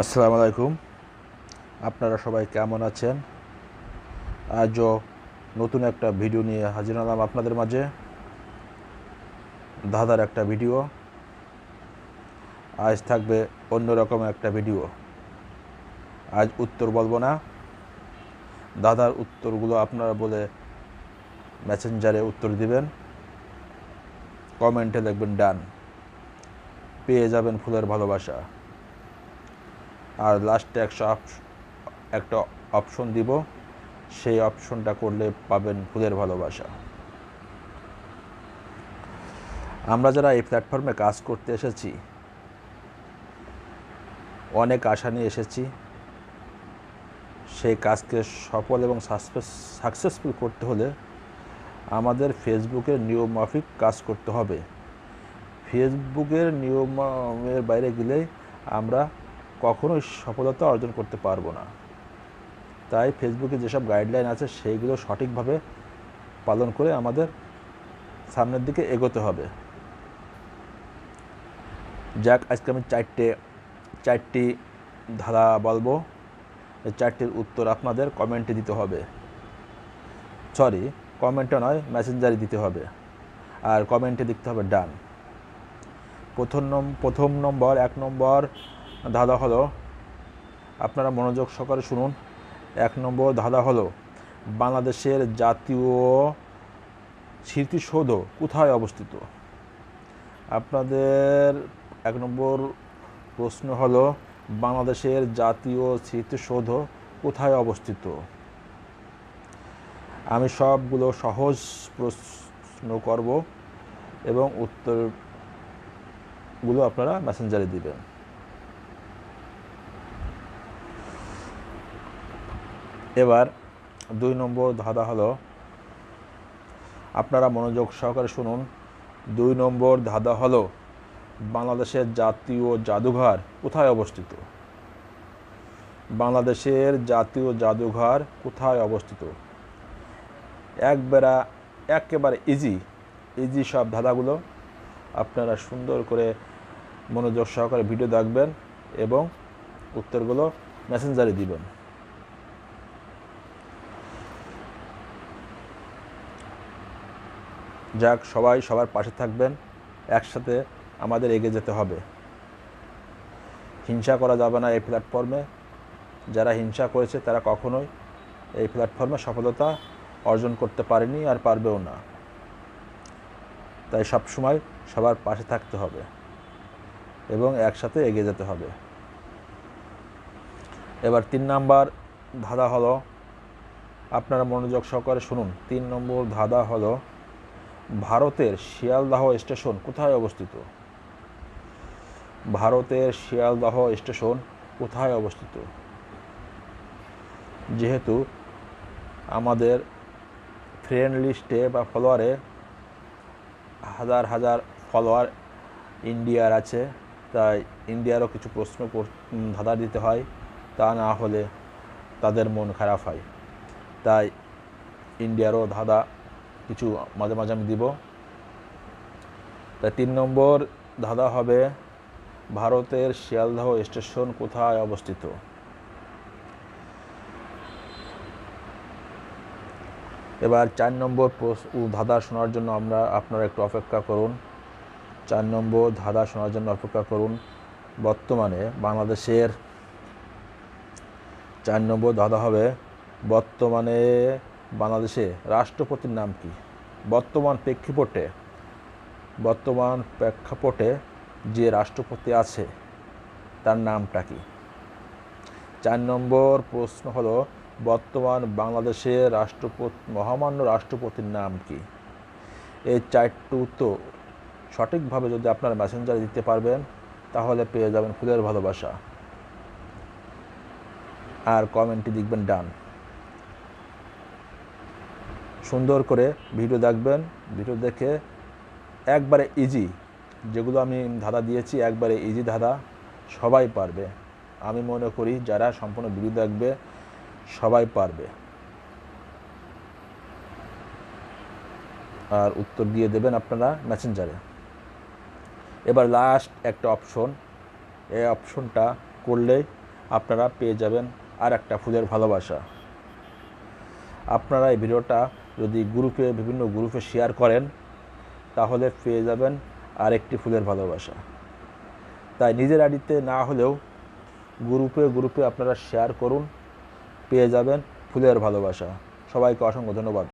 আসসালামু আলাইকুম। আপনারা সবাই কেমন আছেন? আজও নতুন একটা ভিডিও নিয়ে হাজির হলাম আপনাদের মাঝে। দাদার একটা ভিডিও। আজ থাকবে অন্যরকম একটা ভিডিও। আজ উত্তর বলব না। দাদার উত্তরগুলো আপনারা বলে মেসেঞ্জারে উত্তর দিবেন। কমেন্টে লিখবেন ডান। পেয়ে যাবেন ফুলের ভালোবাসা। আর লাস্টে একশো একটা অপশন দিব। সেই অপশনটা করলে পাবেন ফুলের ভালোবাসা। আমরা যারা এই প্ল্যাটফর্মে কাজ করতে এসেছি, অনেক আশা নিয়ে এসেছি। সেই কাজকে সফল এবং সাকসেসফুল করতে হলে আমাদের ফেসবুকের নিয়ম মাফিক কাজ করতে হবে। ফেসবুকের নিয়মের বাইরে গেলেই আমরা কখনোই সফলতা অর্জন করতে পারব না। তাই ফেসবুকে যেসব গাইডলাইন আছে, সেইগুলো সঠিকভাবে পালন করে আমাদের সামনের দিকে এগোতে হবে। যাক, আজকে আমি চারটে, চারটি ধারা বলব। চারটির উত্তর আপনাদের কমেন্টে দিতে হবে। সরি কমেন্টে নয় মেসেঞ্জারে দিতে হবে। আর কমেন্টে দিতে হবে ডান প্রথম প্রথম নম্বর, এক নম্বর ধাঁধা হলো। আপনারা মনোযোগ সহকারে শুনুন। এক নম্বর ধাঁধা হলো, বাংলাদেশের জাতীয় স্মৃতিসৌধ কোথায় অবস্থিত? আপনাদের এক নম্বর প্রশ্ন হলো, বাংলাদেশের জাতীয় স্মৃতিসৌধ কোথায় অবস্থিত? আমি সবগুলো সহজ প্রশ্ন করব এবং উত্তরগুলো আপনারা মেসেঞ্জারে দিবেন। এবার দুই নম্বর ধাঁধা হলো, আপনারা মনোযোগ সহকারে শুনুন, দুই নম্বর ধাঁধা হলো, বাংলাদেশের জাতীয় জাদুঘর কোথায় অবস্থিত? বাংলাদেশের জাতীয় জাদুঘর কোথায় অবস্থিত? একবেলা একেবারে ইজি ইজি সব ধাঁধাগুলো আপনারা সুন্দর করে মনোযোগ সহকারে ভিডিও দেখবেন এবং উত্তরগুলো মেসেঞ্জারে দিবেন। যাক, সবাই সবার পাশে থাকবেন, একসাথে আমাদের এগিয়ে যেতে হবে। হিংসা করা যাবে না এই প্ল্যাটফর্মে যারা হিংসা করেছে, তারা কখনোই এই প্ল্যাটফর্মে সফলতা অর্জন করতে পারেনি আর পারবেও না। তাই সবসময় সবার পাশে থাকতে হবে এবং একসাথে এগিয়ে যেতে হবে। এবার তিন নাম্বার ধাঁধা হলো, আপনারা মনোযোগ সহকারে শুনুন। তিন নম্বর ধাঁধা হলো ভারতের শিয়ালদাহ স্টেশন কোথায় অবস্থিত? ভারতের শিয়ালদাহ স্টেশন কোথায় অবস্থিত? যেহেতু আমাদের ফ্রেন্ড লিস্টে বা ফলোয়ারে হাজার হাজার ফলোয়ার ইন্ডিয়ার আছে, তাই ইন্ডিয়ারও কিছু প্রশ্ন ধাঁধা দিতে হয়, তা না হলে তাদের মন খারাপ হয়। তাই ইন্ডিয়ারও ধাঁধা কিছু মাঝে মাঝে আমি দিব। তাই তিন নম্বর, ধাঁধা হবে ভারতের শিয়ালদহ স্টেশন কোথায় অবস্থিত? এবার চার নম্বর ধাঁধা শোনার জন্য আমরা, আপনারা একটু অপেক্ষা করুন। চার নম্বর ধাঁধা শোনার জন্য অপেক্ষা করুন। বর্তমানে বাংলাদেশের চার নম্বর ধাঁধা হবে বর্তমানে বাংলাদেশে রাষ্ট্রপতির নাম কি? বর্তমান প্রেক্ষাপটে বর্তমান প্রেক্ষাপটে যে রাষ্ট্রপতি আছে, তার নামটা কি? চার নম্বর প্রশ্ন হলো, বর্তমান বাংলাদেশের রাষ্ট্রপতি, মহামান্য রাষ্ট্রপতির নাম কি? এই চারটি উত্তর সঠিকভাবে যদি আপনার মেসেঞ্জারে দিতে পারবেন, তাহলে পেয়ে যাবেন ফুলের ভালোবাসা। আর কমেন্টটি দেখবেন ডান। সুন্দর করে ভিডিও দেখবেন, ভিডিও দেখে একবারে ইজি যেগুলো আমি ধাঁধা দিয়েছি একবারে ইজি ধাঁধা সবাই পারবে। আমি মনে করি যারা সম্পূর্ণ ভিডিও দেখবে সবাই পারবে। আর উত্তর দিয়ে দেবেন আপনারা মেসেঞ্জারে এবার লাস্ট একটা অপশন এই অপশনটা করলেই আপনারা পেয়ে যাবেন আর একটা ফুলের ভালোবাসা। আপনারা এই ভিডিওটা যদি গ্রুপে বিভিন্ন গ্রুপে শেয়ার করেন, তাহলে পেয়ে যাবেন আরেকটি ফুলের ভালোবাসা। তাই নিজের আইডিতে না হলেও গ্রুপে গ্রুপে আপনারা শেয়ার করুন, পেয়ে যাবেন ফুলের ভালোবাসা। সবাইকে অসংখ্য ধন্যবাদ।